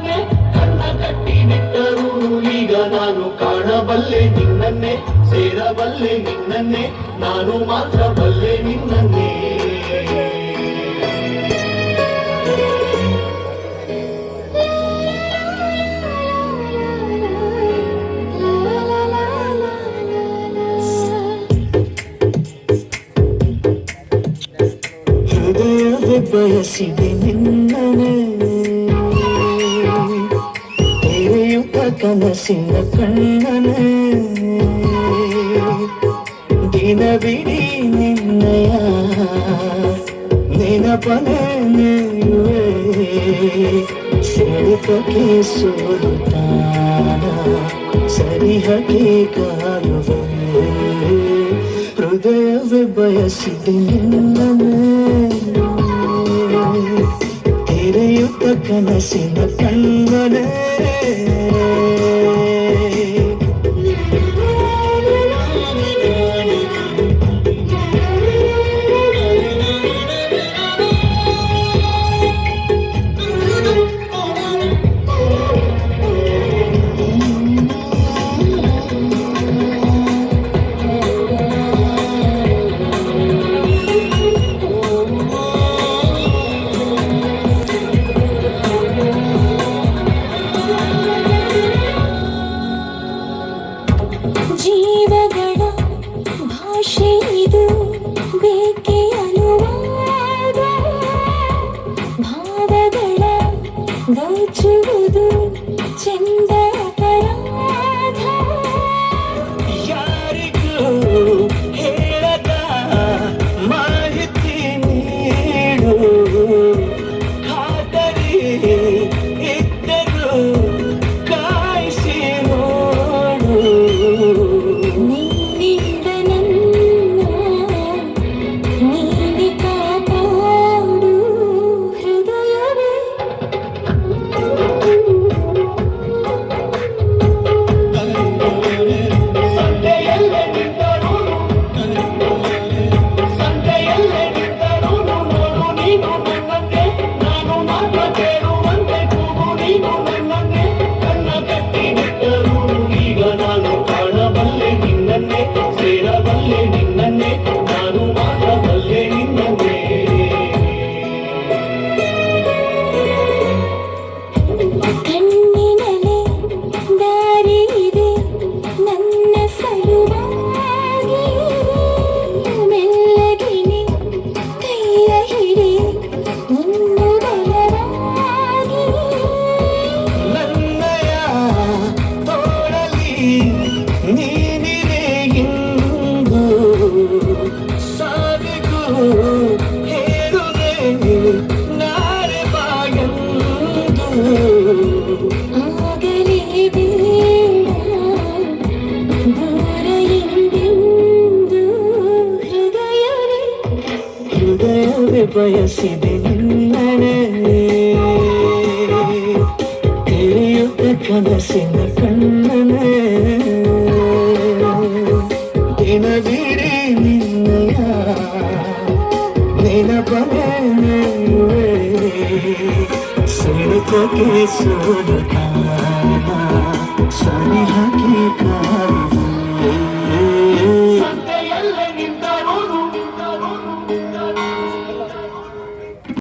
ನಿನ್ನನ್ನೇ ಕಣ್ಣ ಕಟ್ಟಿ ಬಿಟ್ಟರು ಈಗ ನಾನು ಕಾಣಬಲ್ಲೆ ನಿನ್ನನ್ನೇ ಸೇರಬಲ್ಲೆ ನಿನ್ನನ್ನೇ ನಾನು ಮಾತ್ರ ಬಲ್ಲೆ ನಿನ್ನನ್ನೇ ಬಯಸಿದೆ ನಿನ್ನನೇ ತೆರೆಯುತ್ತ ಕನಸಿನ ಕಣ್ಣನೆ ದಿನವಿಡೀ ನಿನ್ನಯ ನೆನಪನೆ ನೀರುವೆ ಸೆಳೆತಕ್ಕೆ ಸೋಲುತ್ತಾನ ಸರಿಹಕ್ಕೆ ಕಾಲುವೆ ಹೃದಯವೇ ಬಯಸಿದೆ ನಿನ್ನನೆ തിരയുത്ത കനസിന കണ്ണനേ ಹೃದಯವೇ ಬಯಸಿದೆ ನಿನ್ನನೆ ತೆರೆಯುತ್ತ ಕನಸಿನ ಕಣ್ಣನೆ ದಿನವಿಡೀ ನಿನ್ನಯ ನೆನಪನೆ ನೀಡುವೆ ಸೆಳೆತಕ್ಕೆ ಸೋಲುತ್ತಾನ